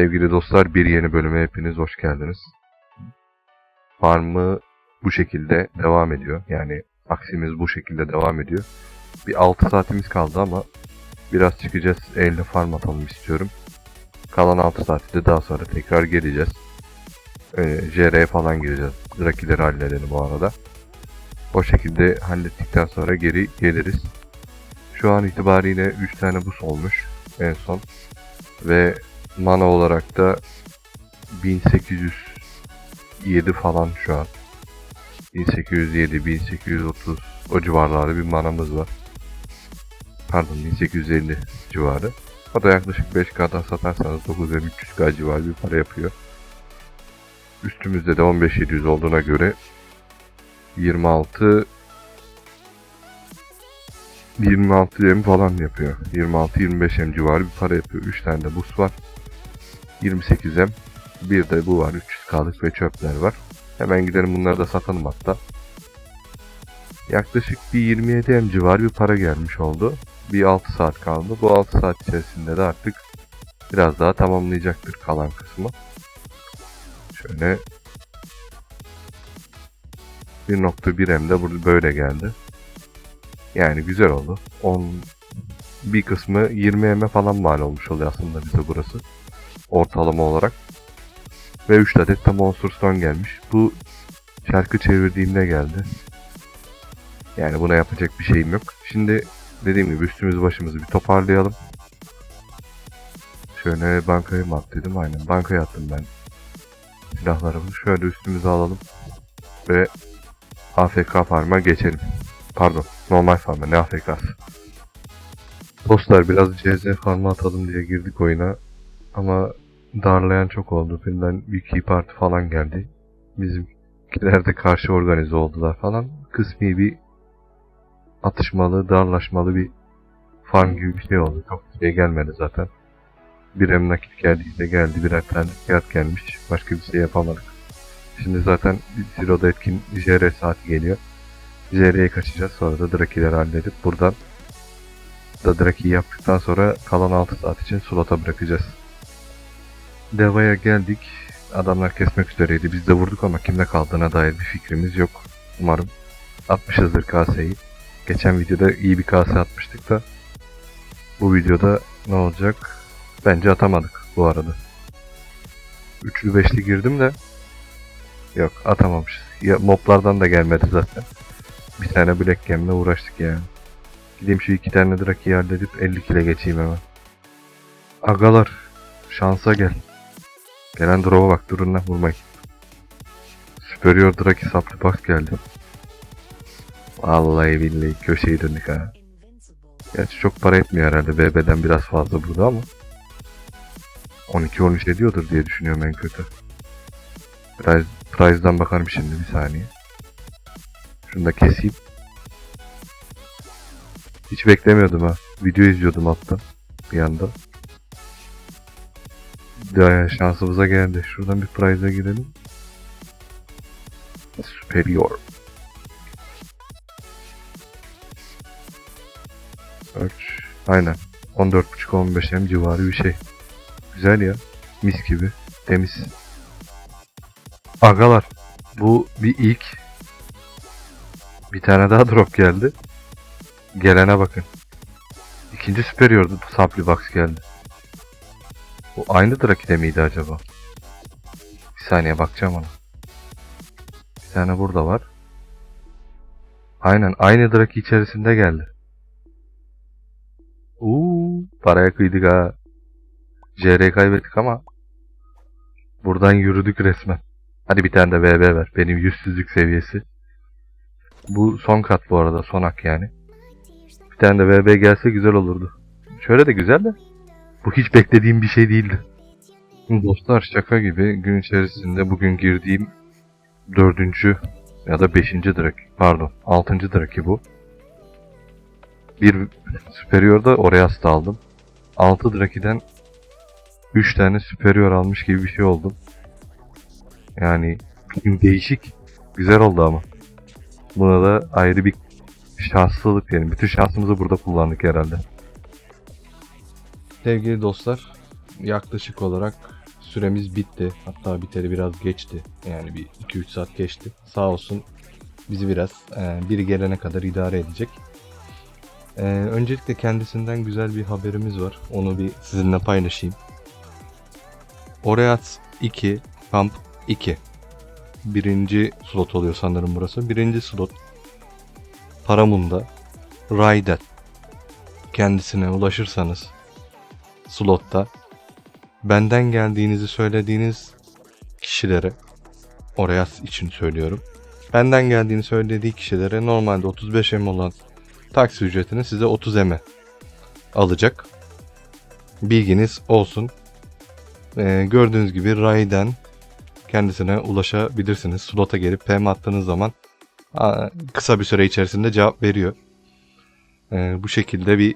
Sevgili dostlar bir yeni bölüme hepiniz hoş geldiniz. Farmı bu şekilde devam ediyor. Yani aksimiz bu şekilde devam ediyor. Bir 6 saatimiz kaldı ama biraz çıkacağız. Elde farm atalım istiyorum. Kalan 6 saati de daha sonra tekrar geleceğiz. Ee, JR'ye falan gireceğiz. Drakileri halledelim bu arada. O şekilde hallettikten sonra geri geliriz. Şu an itibariyle 3 tane bus olmuş en son. Ve mana olarak da 1807 falan şu an. 1807, 1830 o civarlarda bir manamız var. Pardon 1850 civarı. O da yaklaşık 5K'dan satarsanız 9300K civarı bir para yapıyor. Üstümüzde de 15700 olduğuna göre 26 26 M falan yapıyor. 26-25 M civarı bir para yapıyor. 3 tane de bus var. 28 M. Bir de bu var. 300K'lık ve çöpler var. Hemen gidelim bunları da satalım hatta. Yaklaşık bir 27 M civarı bir para gelmiş oldu. Bir 6 saat kaldı. Bu 6 saat içerisinde de artık biraz daha tamamlayacaktır kalan kısmı. Şöyle 1.1 M de burada böyle geldi. Yani güzel oldu. 10 bir kısmı 20 M falan mal olmuş oluyor aslında bize burası. Ortalama olarak. Ve 3 adet de Monster gelmiş. Bu şarkı çevirdiğimde geldi. Yani buna yapacak bir şeyim yok. Şimdi dediğim gibi üstümüzü başımızı bir toparlayalım. Şöyle bankaya mı attıydım? Aynen bankaya attım ben silahlarımızı. Şöyle üstümüze alalım. Ve AFK farm'a geçelim. Pardon normal farm'a ne AFK'sı. Dostlar biraz CZ farm'a atalım diye girdik oyuna. Ama darlayan çok oldu. Birinden bir key parti falan geldi. Bizimkiler de karşı organize oldular falan. Kısmi bir atışmalı, darlaşmalı bir farm gibi bir şey oldu. Çok bir şey gelmedi zaten. Bir em nakit geldiyse geldi, birer tane fiyat gelmiş. Başka bir şey yapamadık. Şimdi zaten Zero'da etkin JR saati geliyor. JR'ye kaçacağız. Sonra da Draki'leri halledip buradan da Draki'yi yaptıktan sonra kalan 6 saat için slota bırakacağız. Deva'ya geldik. Adamlar kesmek üzereydi. Biz de vurduk ama kimde kaldığına dair bir fikrimiz yok. Umarım atmışızdır kaseyi. Geçen videoda iyi bir kase atmıştık da bu videoda ne olacak? Bence atamadık bu arada. Üçlü beşli girdim de yok atamamışız. Ya, moblardan da gelmedi zaten. Bir tane Black Gem'le uğraştık yani. Gideyim şu iki tane Draki'yi halledip 50 kile geçeyim hemen. Agalar şansa gel. Gelen drop'a bak durun lan vurmayın. Superior Draki saplı box geldi. Vallahi billahi köşeyi döndük ha. Gerçi çok para etmiyor herhalde. BB'den biraz fazla burada ama. 12-13 ediyordur diye düşünüyorum en kötü. Price, Price'dan bakarım şimdi bir saniye. Şunu da keseyim. Hiç beklemiyordum ha. Video izliyordum hatta. Bir anda. Ya şansımıza geldi. Şuradan bir prize'a girelim. Superior. Ölç. Aynen. 14.5-15 M civarı bir şey. Güzel ya. Mis gibi. Temiz. Agalar. Bu bir ilk. Bir tane daha drop geldi. Gelene bakın. İkinci superior'du. Supply box geldi. Bu aynı Draki'de miydi acaba? Bir saniye bakacağım ona. Bir tane burada var. Aynen aynı Draki içerisinde geldi. Uuu paraya kıydık ha. JR kaybettik ama buradan yürüdük resmen. Hadi bir tane de BB ver. Benim yüzsüzlük seviyesi. Bu son kat bu arada. Son hak yani. Bir tane de VB gelse güzel olurdu. Şöyle de güzel de. Bu hiç beklediğim bir şey değildi. Dostlar şaka gibi gün içerisinde bugün girdiğim dördüncü ya da beşinci draki pardon altıncı draki bu. Bir superior da Oreas da aldım. Altı drakiden 3 tane superior almış gibi bir şey oldum. Yani değişik. Güzel oldu ama. Buna da ayrı bir şanslılık diyelim. Bütün şansımızı burada kullandık herhalde. Sevgili dostlar, yaklaşık olarak süremiz bitti. Hatta biteri biraz geçti. Yani bir 2-3 saat geçti. Sağ olsun bizi biraz e, biri gelene kadar idare edecek. E, öncelikle kendisinden güzel bir haberimiz var. Onu bir sizinle paylaşayım. Oreats 2, Kamp 2. Birinci slot oluyor sanırım burası. Birinci slot Paramunda Raiden kendisine ulaşırsanız slotta benden geldiğinizi söylediğiniz kişilere oraya için söylüyorum. Benden geldiğini söylediği kişilere normalde 35 M olan taksi ücretini size 30 M'e alacak. Bilginiz olsun. Ee, gördüğünüz gibi Ray'den kendisine ulaşabilirsiniz. Slota gelip PM attığınız zaman kısa bir süre içerisinde cevap veriyor. Ee, bu şekilde bir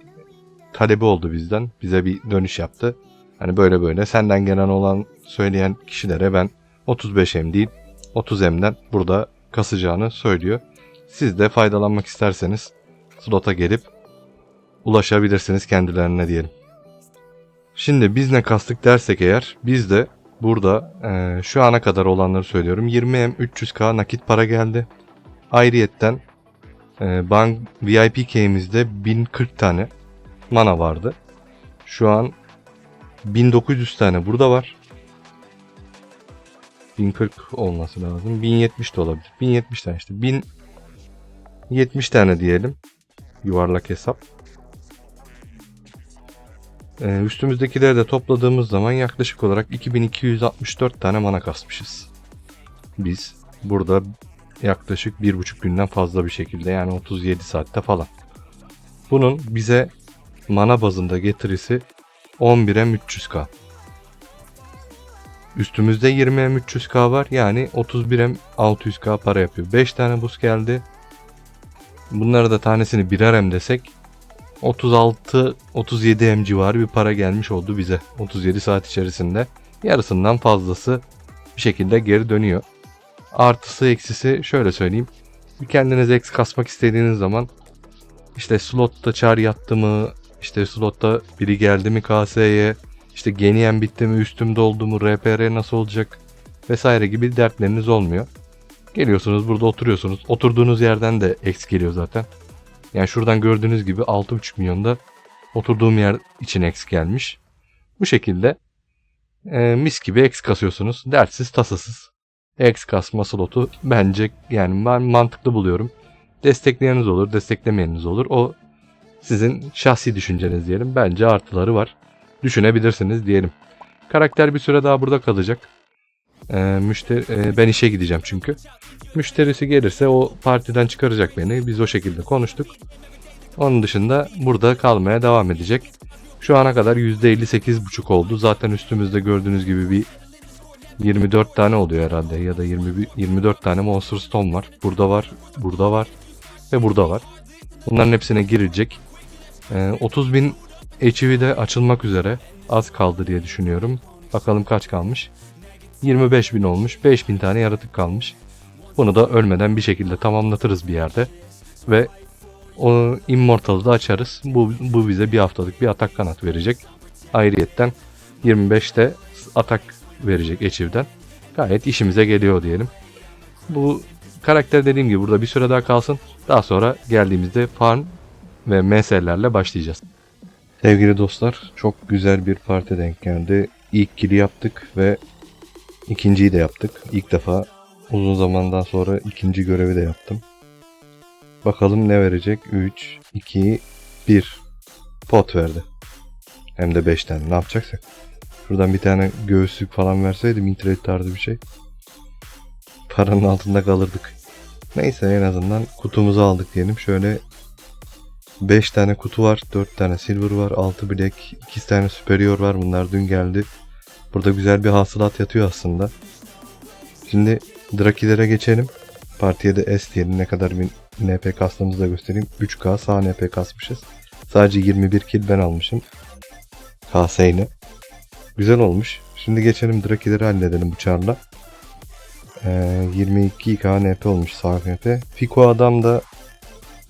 talebi oldu bizden. Bize bir dönüş yaptı. Hani böyle böyle senden gelen olan söyleyen kişilere ben 35M değil 30M'den burada kasacağını söylüyor. Siz de faydalanmak isterseniz slota gelip ulaşabilirsiniz kendilerine diyelim. Şimdi biz ne kastık dersek eğer biz de burada eee, şu ana kadar olanları söylüyorum. 20M 300k nakit para geldi. Ayrıyetten eee, bank VIP key'imizde 1040 tane mana vardı. Şu an 1900 tane burada var. 1040 olması lazım. 1070 de olabilir. 1070 tane işte. 1070 tane diyelim. Yuvarlak hesap. Ee, üstümüzdekileri de topladığımız zaman yaklaşık olarak 2264 tane mana kasmışız. Biz burada yaklaşık bir buçuk günden fazla bir şekilde yani 37 saatte falan. Bunun bize mana bazında getirisi 11'e 300k. Üstümüzde 20'ye 300k var yani 31'e 600k para yapıyor. 5 tane buz geldi. Bunları da tanesini birer M desek 36-37 M civarı bir para gelmiş oldu bize. 37 saat içerisinde. Yarısından fazlası bir şekilde geri dönüyor. Artısı eksisi şöyle söyleyeyim. Kendiniz eks kasmak istediğiniz zaman işte slotta çar yattı mı, işte slotta biri geldi mi KS'ye, işte geniyen bitti mi, üstüm doldu mu, RPR nasıl olacak vesaire gibi dertleriniz olmuyor. Geliyorsunuz burada oturuyorsunuz. Oturduğunuz yerden de eks geliyor zaten. Yani şuradan gördüğünüz gibi 6.5 milyonda oturduğum yer için eks gelmiş. Bu şekilde e, mis gibi eks kasıyorsunuz. Dertsiz tasasız. Eks kasma slotu bence yani ben mantıklı buluyorum. Destekleyeniniz olur, desteklemeyeniniz olur. O sizin şahsi düşünceniz diyelim. Bence artıları var. Düşünebilirsiniz diyelim. Karakter bir süre daha burada kalacak. Ee, müşteri, e, ben işe gideceğim çünkü. Müşterisi gelirse o partiden çıkaracak beni. Biz o şekilde konuştuk. Onun dışında burada kalmaya devam edecek. Şu ana kadar %58,5 oldu. Zaten üstümüzde gördüğünüz gibi bir 24 tane oluyor herhalde ya da 20, 24 tane Monster Stone var. Burada var, burada var ve burada var. Bunların hepsine girecek. Ee, 30 bin HV de açılmak üzere. Az kaldı diye düşünüyorum. Bakalım kaç kalmış. 25 bin olmuş. 5 bin tane yaratık kalmış. Bunu da ölmeden bir şekilde tamamlatırız bir yerde. Ve o Immortal'ı da açarız. Bu, bu bize bir haftalık bir atak kanat verecek. Ayrıyetten 25'te atak verecek Eçiv'den. Gayet işimize geliyor diyelim. Bu karakter dediğim gibi burada bir süre daha kalsın. Daha sonra geldiğimizde farm ve MS'lerle başlayacağız. Sevgili dostlar çok güzel bir parti denk geldi. İlk kili yaptık ve ikinciyi de yaptık. İlk defa uzun zamandan sonra ikinci görevi de yaptım. Bakalım ne verecek? 3, 2, 1 pot verdi. Hem de 5 tane. Ne yapacaksak? Şuradan bir tane göğüslük falan verseydim internet tarzı bir şey. Paranın altında kalırdık. Neyse en azından kutumuzu aldık diyelim. Şöyle 5 tane kutu var. 4 tane silver var. 6 bilek. 2 tane superior var. Bunlar dün geldi. Burada güzel bir hasılat yatıyor aslında. Şimdi Drakilere geçelim. Partiye de S diyelim. Ne kadar bir NP kastığımızı da göstereyim. 3K sağ NP kasmışız. Sadece 21 kill ben almışım. KS ile. Güzel olmuş. Şimdi geçelim Drakileri halledelim bu çarla. Ee, 22 KNP olmuş sağ KNP. Fiko adam da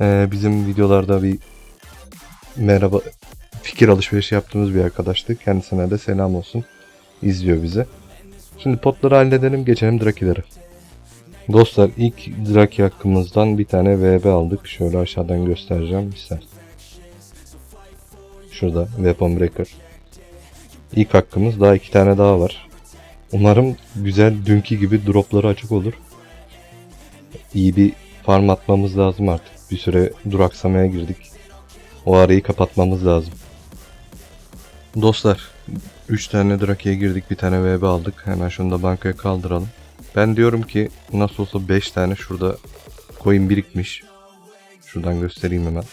e, bizim videolarda bir merhaba fikir alışverişi yaptığımız bir arkadaştı. Kendisine de selam olsun. izliyor bizi. Şimdi potları halledelim geçelim Draki'lere. Dostlar ilk Draki hakkımızdan bir tane VB aldık. Şöyle aşağıdan göstereceğim ister. Şurada Weapon Breaker. İlk hakkımız daha iki tane daha var. Umarım güzel dünkü gibi dropları açık olur. İyi bir farm atmamız lazım artık. Bir süre duraksamaya girdik. O arayı kapatmamız lazım. Dostlar 3 tane Draki'ye girdik bir tane VB aldık. Hemen şunu da bankaya kaldıralım. Ben diyorum ki nasıl olsa 5 tane şurada coin birikmiş. Şuradan göstereyim hemen.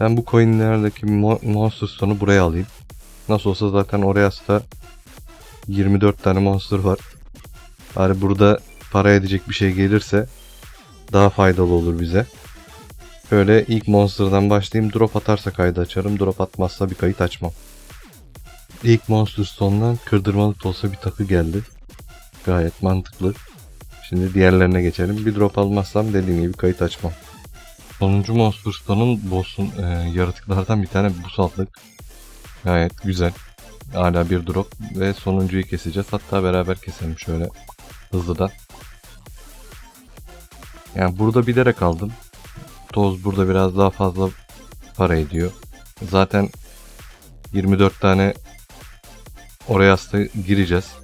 Ben bu coinlerdeki mo- monster stone'u buraya alayım. Nasıl olsa zaten oraya da 24 tane monster var. Bari burada para edecek bir şey gelirse daha faydalı olur bize. Şöyle ilk monster'dan başlayayım. Drop atarsa kaydı açarım. Drop atmazsa bir kayıt açmam. İlk monster stone'dan kırdırmalık da olsa bir takı geldi. Gayet mantıklı. Şimdi diğerlerine geçelim. Bir drop almazsam dediğim gibi kayıt açmam. Sonuncu Monster Stone'un boss'un e, yaratıklardan bir tane buz. Gayet güzel. Hala bir drop ve sonuncuyu keseceğiz. Hatta beraber keselim şöyle hızlıdan. Yani burada bilerek aldım. Toz burada biraz daha fazla para ediyor. Zaten 24 tane oraya aslında gireceğiz.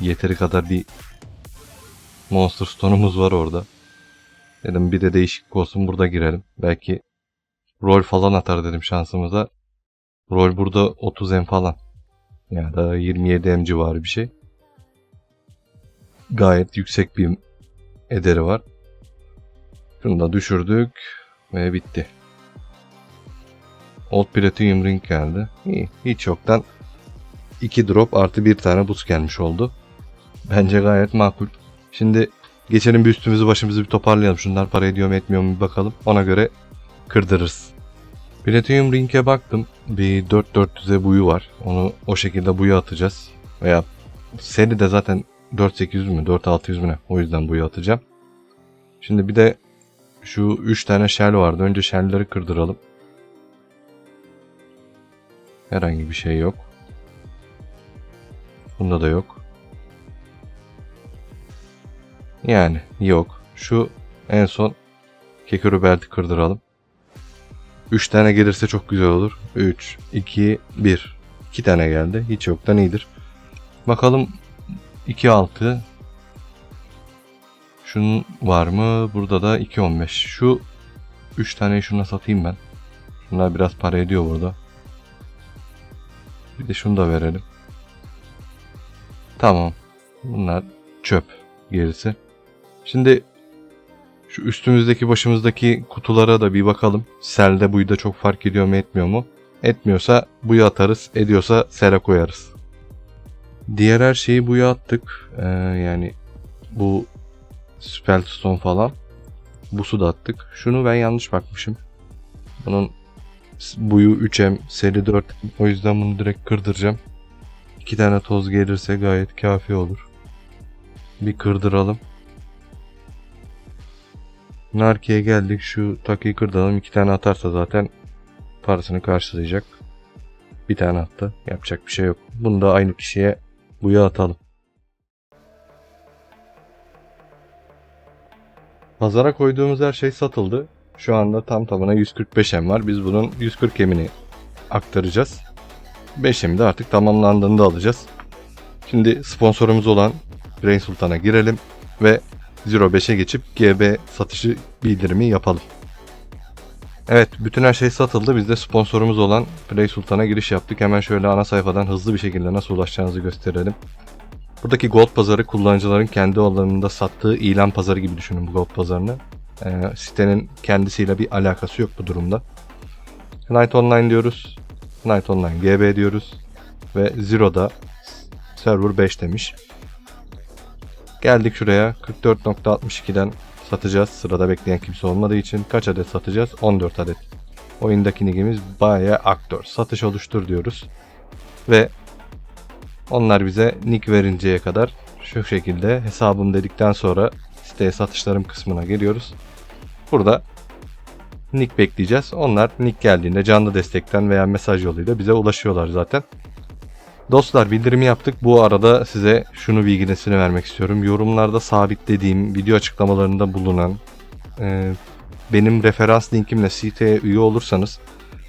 Yeteri kadar bir Monster Stone'umuz var orada. Dedim bir de değişiklik olsun burada girelim. Belki rol falan atar dedim şansımıza. Rol burada 30 M falan. Yani da 27 M civarı bir şey. Gayet yüksek bir ederi var. Şunu da düşürdük ve bitti. Old Platinum Ring geldi. İyi, hiç yoktan 2 drop artı bir tane buz gelmiş oldu. Bence gayet makul. Şimdi geçelim bir üstümüzü başımızı bir toparlayalım. Şunlar para ediyor mu etmiyor mu bir bakalım. Ona göre kırdırırız. Platinum Ring'e baktım. Bir 4400'e buyu var. Onu o şekilde buyu atacağız. Veya seri de zaten 4800 mü 4600 mü ne? O yüzden buyu atacağım. Şimdi bir de şu 3 tane shell vardı. Önce shell'leri kırdıralım. Herhangi bir şey yok. Bunda da yok. Yani yok. Şu en son Kekürü belti kırdıralım. 3 tane gelirse çok güzel olur. 3, 2, 1. 2 tane geldi. Hiç yoktan iyidir. Bakalım 2, 6. Şunun var mı? Burada da 2, 15. Şu 3 taneyi şuna satayım ben. Şunlar biraz para ediyor burada. Bir de şunu da verelim. Tamam. Bunlar çöp gerisi. Şimdi şu üstümüzdeki başımızdaki kutulara da bir bakalım. Selde buyda çok fark ediyor mu etmiyor mu? Etmiyorsa buyu atarız. Ediyorsa sele koyarız. Diğer her şeyi buya attık. Ee, yani bu Spellstone falan. Busu da attık. Şunu ben yanlış bakmışım. Bunun buyu 3M, seri 4 O yüzden bunu direkt kırdıracağım. İki tane toz gelirse gayet kafi olur. Bir kırdıralım. Narki'ye geldik. Şu takıyı kırdıralım. İki tane atarsa zaten parasını karşılayacak. Bir tane attı. Yapacak bir şey yok. Bunu da aynı kişiye buya atalım. Pazara koyduğumuz her şey satıldı. Şu anda tam tamına 145 M var. Biz bunun 140 M'ini aktaracağız. 5 M'i de artık tamamlandığında alacağız. Şimdi sponsorumuz olan Brain Sultan'a girelim ve 05'e geçip GB satışı bildirimi yapalım. Evet bütün her şey satıldı. Biz de sponsorumuz olan Play Sultan'a giriş yaptık. Hemen şöyle ana sayfadan hızlı bir şekilde nasıl ulaşacağınızı gösterelim. Buradaki Gold pazarı kullanıcıların kendi alanında sattığı ilan pazarı gibi düşünün bu Gold pazarını. Ee, sitenin kendisiyle bir alakası yok bu durumda. Night Online diyoruz. Night Online GB diyoruz. Ve Zero'da server 5 demiş. Geldik şuraya 44.62'den satacağız. Sırada bekleyen kimse olmadığı için kaç adet satacağız? 14 adet. Oyundaki nickimiz Baye Aktör. Satış oluştur diyoruz. Ve onlar bize nick verinceye kadar şu şekilde hesabım dedikten sonra siteye satışlarım kısmına geliyoruz. Burada nick bekleyeceğiz. Onlar nick geldiğinde canlı destekten veya mesaj yoluyla bize ulaşıyorlar zaten. Dostlar bildirimi yaptık. Bu arada size şunu bilgisini vermek istiyorum. Yorumlarda sabitlediğim video açıklamalarında bulunan e, benim referans linkimle siteye üye olursanız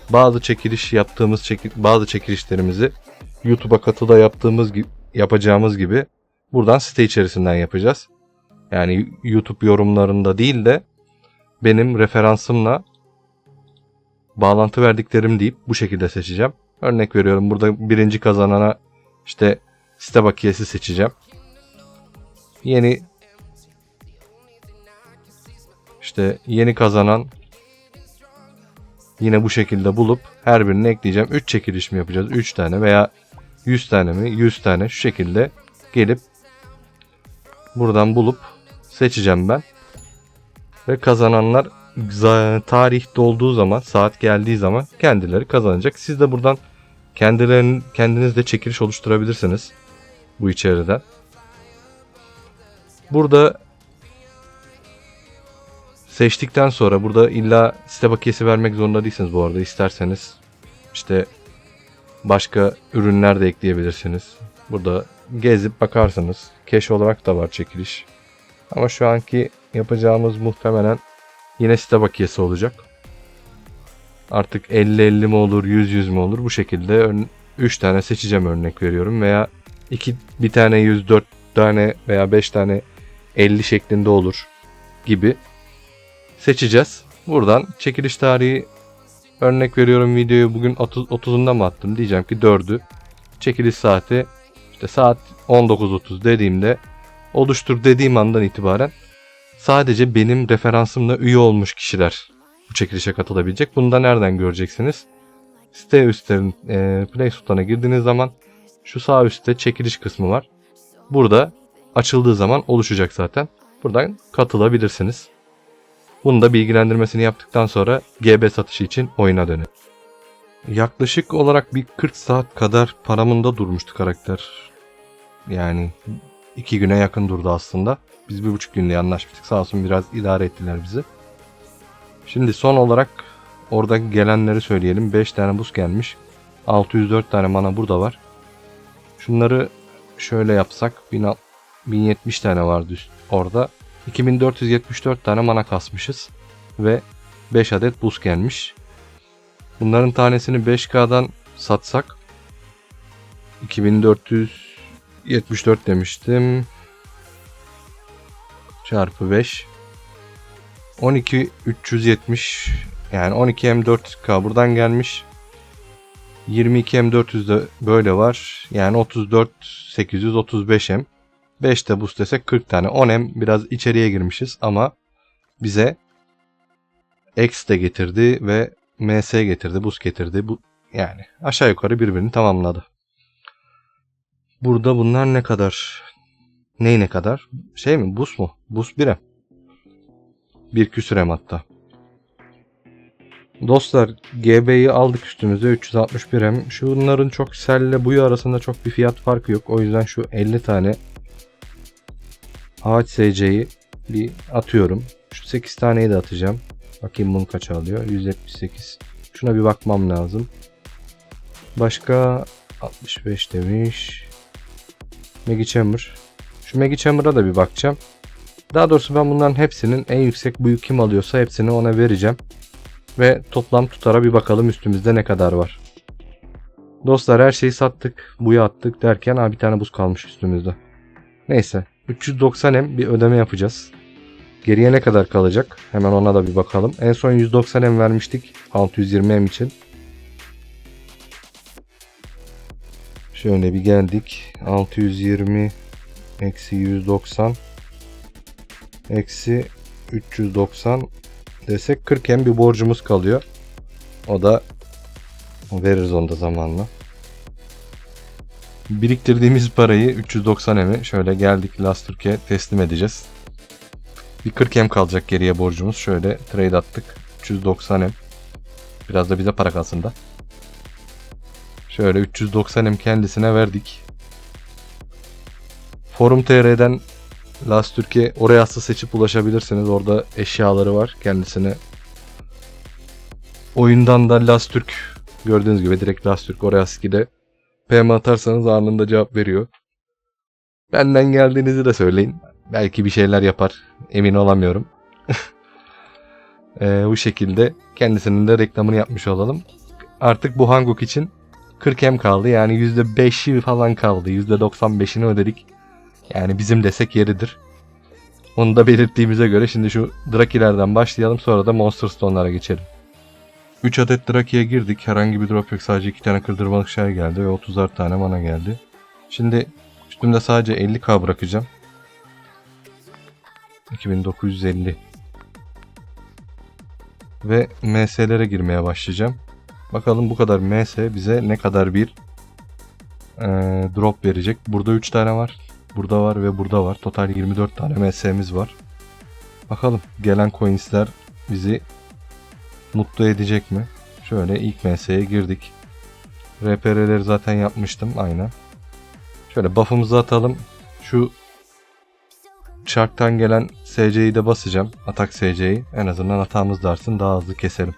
bazı çekiliş yaptığımız çeki- bazı çekilişlerimizi YouTube'a katıda yaptığımız gibi yapacağımız gibi buradan site içerisinden yapacağız. Yani YouTube yorumlarında değil de benim referansımla bağlantı verdiklerim deyip bu şekilde seçeceğim. Örnek veriyorum burada birinci kazanana işte site bakiyesi seçeceğim. Yeni işte yeni kazanan yine bu şekilde bulup her birini ekleyeceğim. 3 çekiliş mi yapacağız? 3 tane veya 100 tane mi? 100 tane şu şekilde gelip buradan bulup seçeceğim ben. Ve kazananlar za- tarih dolduğu zaman, saat geldiği zaman kendileri kazanacak. Siz de buradan kendilerin kendiniz de çekiliş oluşturabilirsiniz bu içeriden. Burada seçtikten sonra burada illa site bakiyesi vermek zorunda değilsiniz bu arada. İsterseniz işte başka ürünler de ekleyebilirsiniz. Burada gezip bakarsınız. Cash olarak da var çekiliş. Ama şu anki yapacağımız muhtemelen yine site bakiyesi olacak. Artık 50-50 mi olur, 100-100 mi olur bu şekilde 3 tane seçeceğim örnek veriyorum veya 2 bir tane 100, 4 tane veya 5 tane 50 şeklinde olur gibi seçeceğiz. Buradan çekiliş tarihi örnek veriyorum videoyu bugün 30, 30'unda mı attım diyeceğim ki 4'ü. Çekiliş saati işte saat 19.30 dediğimde oluştur dediğim andan itibaren sadece benim referansımla üye olmuş kişiler bu çekilişe katılabilecek. Bunu da nereden göreceksiniz? Site üstlerin e, Play Store'una girdiğiniz zaman şu sağ üstte çekiliş kısmı var. Burada açıldığı zaman oluşacak zaten. Buradan katılabilirsiniz. Bunu da bilgilendirmesini yaptıktan sonra GB satışı için oyuna dönün. Yaklaşık olarak bir 40 saat kadar paramında durmuştu karakter. Yani iki güne yakın durdu aslında. Biz bir buçuk günlüğe anlaşmıştık. Sağ olsun biraz idare ettiler bizi. Şimdi son olarak orada gelenleri söyleyelim. 5 tane buz gelmiş. 604 tane mana burada var. Şunları şöyle yapsak 1000 1070 tane vardı orada. 2474 tane mana kasmışız. Ve 5 adet buz gelmiş. Bunların tanesini 5K'dan satsak 2474 demiştim. Çarpı 5. 12 370 yani 12 M4K buradan gelmiş. 22 M400 de böyle var. Yani 34 835 M. 5 de boost desek 40 tane. 10 M biraz içeriye girmişiz ama bize X de getirdi ve MS getirdi, boost getirdi. Bu yani aşağı yukarı birbirini tamamladı. Burada bunlar ne kadar? Ney ne kadar? Şey mi? Boost mu? Boost 1 M. Bir küsür M hatta. Dostlar GB'yi aldık üstümüze 361 M. Şunların çok selle buyu arasında çok bir fiyat farkı yok. O yüzden şu 50 tane AHSC'yi bir atıyorum. Şu 8 taneyi de atacağım. Bakayım bunu kaça alıyor. 178. Şuna bir bakmam lazım. Başka 65 demiş. Maggie Chamber. Şu Maggie Chamber'a da bir bakacağım. Daha doğrusu ben bunların hepsinin en yüksek buyu kim alıyorsa hepsini ona vereceğim. Ve toplam tutara bir bakalım üstümüzde ne kadar var. Dostlar her şeyi sattık. Buyu attık derken ha, bir tane buz kalmış üstümüzde. Neyse 390M bir ödeme yapacağız. Geriye ne kadar kalacak? Hemen ona da bir bakalım. En son 190M vermiştik 620M için. Şöyle bir geldik. 620 eksi 190 eksi 390 desek 40 hem bir borcumuz kalıyor. O da veririz onu da zamanla. Biriktirdiğimiz parayı 390 emi şöyle geldik Last Türkiye teslim edeceğiz. Bir 40 em kalacak geriye borcumuz. Şöyle trade attık. 390 em. Biraz da bize para kalsın da. Şöyle 390 em kendisine verdik. Forum TR'den Last Türkiye oraya aslı seçip ulaşabilirsiniz. Orada eşyaları var kendisine. Oyundan da Last Türk gördüğünüz gibi direkt Last Türk oraya de PM atarsanız anında cevap veriyor. Benden geldiğinizi de söyleyin. Belki bir şeyler yapar. Emin olamıyorum. Ee, bu şekilde kendisinin de reklamını yapmış olalım. Artık bu Hanguk için 40 M kaldı. Yani %5'i falan kaldı. %95'ini ödedik. Yani bizim desek yeridir. Onu da belirttiğimize göre şimdi şu Drakilerden başlayalım sonra da Monster Stone'lara geçelim. 3 adet Draki'ye girdik. Herhangi bir drop yok. Sadece 2 tane kırdırmalık şey geldi ve 30'ar tane mana geldi. Şimdi üstümde sadece 50k bırakacağım. 2950 ve MS'lere girmeye başlayacağım. Bakalım bu kadar MS bize ne kadar bir eee, drop verecek. Burada 3 tane var. Burada var ve burada var. Total 24 tane MS'miz var. Bakalım gelen coinsler bizi mutlu edecek mi? Şöyle ilk MS'ye girdik. RPR'leri zaten yapmıştım aynen. Şöyle buff'ımızı atalım. Şu Shark'tan gelen SC'yi de basacağım. Atak SC'yi. En azından hatamız dersin daha hızlı keselim.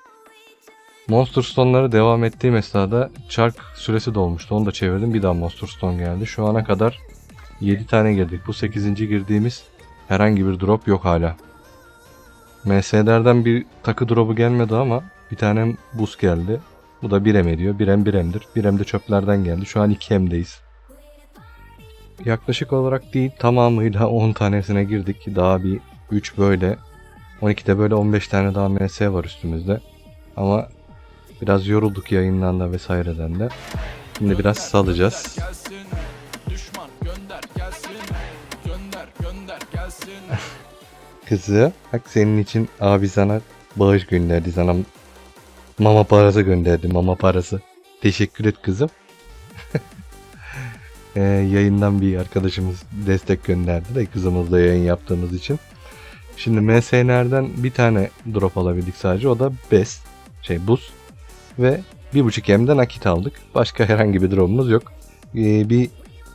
Monster Stone'ları devam ettiğim esnada Shark süresi dolmuştu. Onu da çevirdim. Bir daha Monster Stone geldi. Şu ana kadar 7 tane girdik. Bu 8. girdiğimiz herhangi bir drop yok hala. MS'lerden bir takı drop'u gelmedi ama bir tane buz geldi. Bu da 1M ediyor. 1M 1M'dir. 1M de çöplerden geldi. Şu an 2M'deyiz. Yaklaşık olarak değil tamamıyla 10 tanesine girdik. Daha bir 3 böyle. 12'de böyle 15 tane daha MS var üstümüzde. Ama biraz yorulduk yayından da vesaireden de. Şimdi biraz salacağız. Kızı bak senin için abi sana bağış gönderdi sana mama parası gönderdi mama parası. Teşekkür et kızım. Ee, yayından bir arkadaşımız destek gönderdi de kızımızla yayın yaptığımız için. Şimdi MSN'lerden bir tane drop alabildik sadece o da best şey buz ve 1.5 M'den nakit aldık. Başka herhangi bir drop'umuz yok. Ee, bir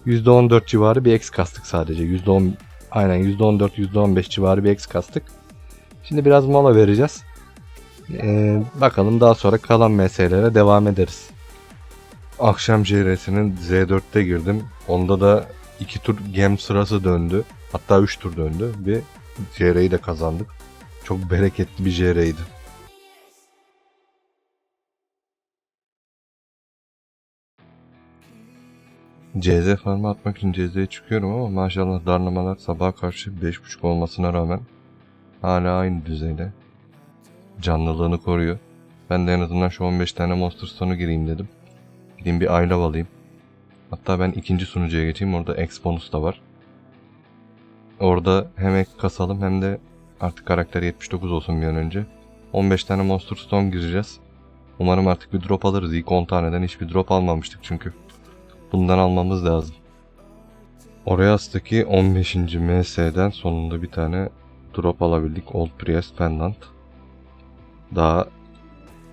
%14 civarı bir X kastık sadece. %10 Aynen %14, %15 civarı bir X kastık. Şimdi biraz mola vereceğiz. Ee, bakalım daha sonra kalan meselelere devam ederiz. Akşam CR'sinin Z4'te girdim. Onda da 2 tur gem sırası döndü. Hatta 3 tur döndü ve CR'yi de kazandık. Çok bereketli bir CR'ydi. CZ farmı atmak için CZ'ye çıkıyorum ama maşallah darlamalar sabaha karşı 5.5 olmasına rağmen hala aynı düzeyde. Canlılığını koruyor. Ben de en azından şu 15 tane Monster Stone'u gireyim dedim. Gideyim bir aylav alayım. Hatta ben ikinci sunucuya geçeyim. Orada X bonus da var. Orada hem ek kasalım hem de artık karakter 79 olsun bir an önce. 15 tane Monster Stone gireceğiz. Umarım artık bir drop alırız. İlk 10 taneden hiçbir drop almamıştık çünkü. Bundan almamız lazım. Oreas'taki 15. MS'den sonunda bir tane drop alabildik. Old Priest Pendant. Daha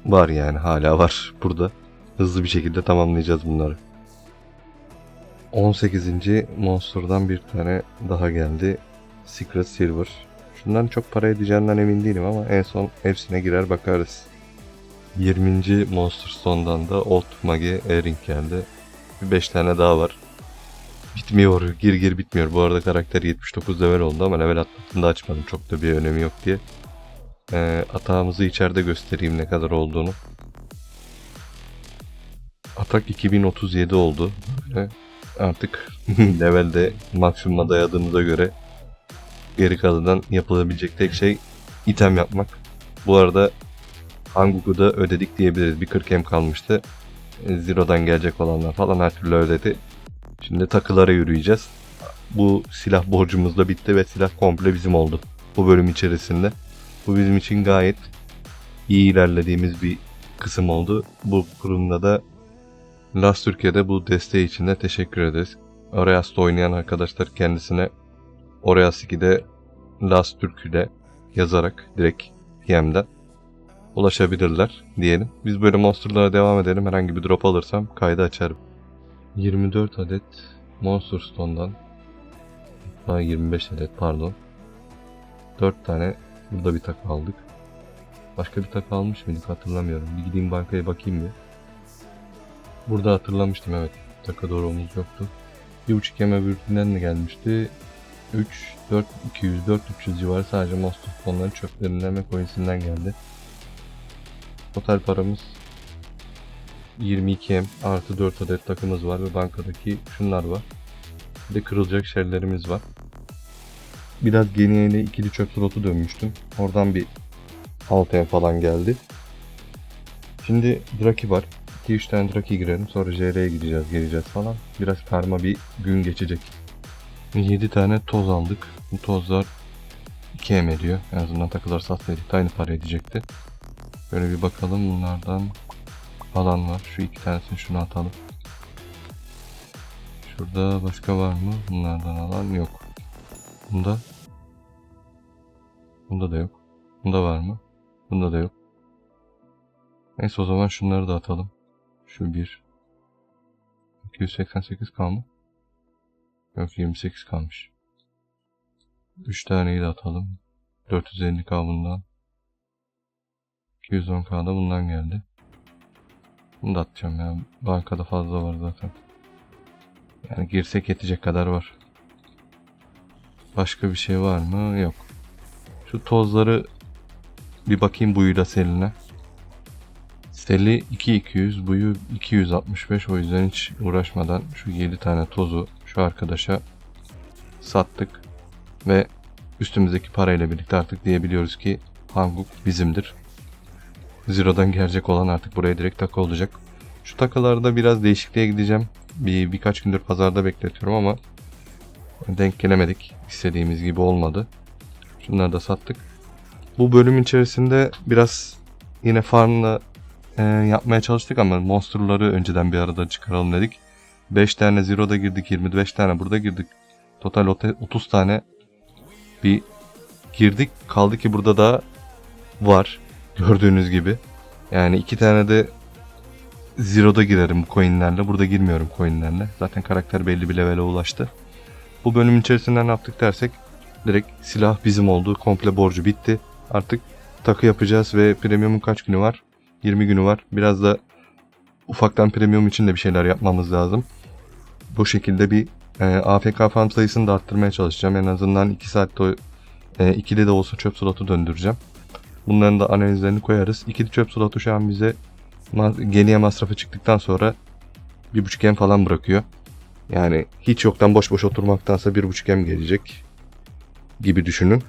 var yani hala var burada. Hızlı bir şekilde tamamlayacağız bunları. 18. Monster'dan bir tane daha geldi. Secret Silver. Şundan çok para edeceğinden emin değilim ama en son hepsine girer bakarız. 20. Monster Stone'dan da Old Mage Erin geldi. Bir 5 tane daha var. Bitmiyor. Gir gir bitmiyor. Bu arada karakter 79 level oldu ama level atlatında açmadım. Çok da bir önemi yok diye. Ee, atağımızı içeride göstereyim ne kadar olduğunu. Atak 2037 oldu. Böyle artık levelde maksimuma dayadığımıza göre geri kalandan yapılabilecek tek şey item yapmak. Bu arada Hanguk'u da ödedik diyebiliriz. Bir 40 M kalmıştı. E, Zero'dan gelecek olanlar falan her türlü ödedi. Şimdi takılara yürüyeceğiz. Bu silah borcumuz da bitti ve silah komple bizim oldu. Bu bölüm içerisinde. Bu bizim için gayet iyi ilerlediğimiz bir kısım oldu. Bu kurumda da Last Türkiye'de bu desteği için de teşekkür ederiz. Oreas'ta oynayan arkadaşlar kendisine Oreas 2'de Last Türk'üyle yazarak direkt DM'den ulaşabilirler diyelim. Biz böyle monsterlara devam edelim. Herhangi bir drop alırsam kaydı açarım. 24 adet Monster Stone'dan daha 25 adet pardon. 4 tane burada bir takı aldık. Başka bir takı almış mıydık hatırlamıyorum. Bir gideyim bankaya bakayım bir. Burada hatırlamıştım evet. Taka doğrumuz yoktu. 1.5 yeme öbüründen de gelmişti. 3, 4, 200, 4, 300 civarı sadece Monster fonların çöplerinden ve coinsinden geldi. Total paramız 22M artı 4 adet takımız var ve bankadaki şunlar var. Bir de kırılacak şeylerimiz var. Biraz geniye ile ikili çöp slotu dönmüştüm. Oradan bir 6M falan geldi. Şimdi Draki var. 2-3 tane Draki girelim. Sonra JR'ye gideceğiz, geleceğiz falan. Biraz karma bir gün geçecek. 7 tane toz aldık. Bu tozlar 2M ediyor. En azından takılar satsaydık da aynı para edecekti. Böyle bir bakalım bunlardan alan var. Şu iki tanesini şunu atalım. Şurada başka var mı? Bunlardan alan yok. Bunda Bunda da yok. Bunda var mı? Bunda da yok. Neyse o zaman şunları da atalım. Şu bir. 288 kalmış. Yok 28 kalmış. 3 taneyi de atalım. 450k bundan. 210k da bundan geldi. Bunu da atacağım ya. Bankada fazla var zaten. Yani girsek yetecek kadar var. Başka bir şey var mı? Yok. Şu tozları bir bakayım buyuyla seline. Seli 2200, buyu 265 o yüzden hiç uğraşmadan şu 7 tane tozu şu arkadaşa sattık ve üstümüzdeki parayla birlikte artık diyebiliyoruz ki Hanguk bizimdir. Zero'dan gelecek olan artık buraya direkt takı olacak. Şu takılarda biraz değişikliğe gideceğim. Bir birkaç gündür pazarda bekletiyorum ama denk gelemedik. İstediğimiz gibi olmadı. Şunları da sattık. Bu bölüm içerisinde biraz yine farmla e, yapmaya çalıştık ama monsterları önceden bir arada çıkaralım dedik. 5 tane Zero'da girdik, 25 tane burada girdik. Total ote- 30 tane bir girdik. Kaldı ki burada da var. Gördüğünüz gibi. Yani iki tane de Zero'da girerim coinlerle. Burada girmiyorum coinlerle. Zaten karakter belli bir levele ulaştı. Bu bölüm içerisinde ne yaptık dersek direkt silah bizim oldu. Komple borcu bitti. Artık takı yapacağız ve premium'un kaç günü var? 20 günü var. Biraz da ufaktan premium için de bir şeyler yapmamız lazım. Bu şekilde bir e, AFK farm sayısını da arttırmaya çalışacağım. En azından 2 saatte e, ikili de olsa çöp slotu döndüreceğim. Bunların da analizlerini koyarız. İkili çöp slotu şu an bize geniye masrafı çıktıktan sonra 1.5 M falan bırakıyor. Yani hiç yoktan boş boş oturmaktansa 1.5 M gelecek gibi düşünün.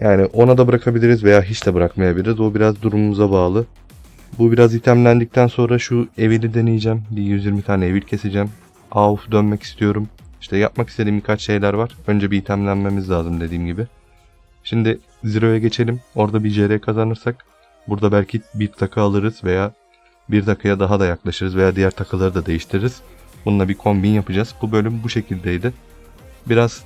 Yani ona da bırakabiliriz veya hiç de bırakmayabiliriz. O biraz durumumuza bağlı. Bu biraz itemlendikten sonra şu evili deneyeceğim. Bir 120 tane evil keseceğim. Auf dönmek istiyorum. İşte yapmak istediğim birkaç şeyler var. Önce bir itemlenmemiz lazım dediğim gibi. Şimdi Zero'ya geçelim. Orada bir JR kazanırsak burada belki bir takı alırız veya bir takıya daha da yaklaşırız veya diğer takıları da değiştiririz. Bununla bir kombin yapacağız. Bu bölüm bu şekildeydi. Biraz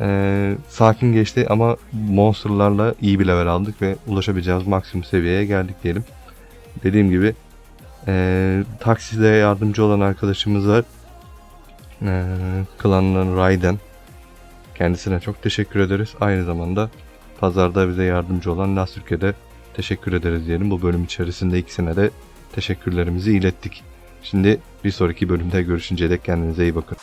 eee, sakin geçti ama monsterlarla iyi bir level aldık ve ulaşabileceğimiz maksimum seviyeye geldik diyelim. Dediğim gibi eee takside yardımcı olan arkadaşımız var. Eee klanın Raiden. Kendisine çok teşekkür ederiz. Aynı zamanda pazarda bize yardımcı olan Las Türkiye'de teşekkür ederiz diyelim. Bu bölüm içerisinde ikisine de teşekkürlerimizi ilettik. Şimdi bir sonraki bölümde görüşünceye dek kendinize iyi bakın.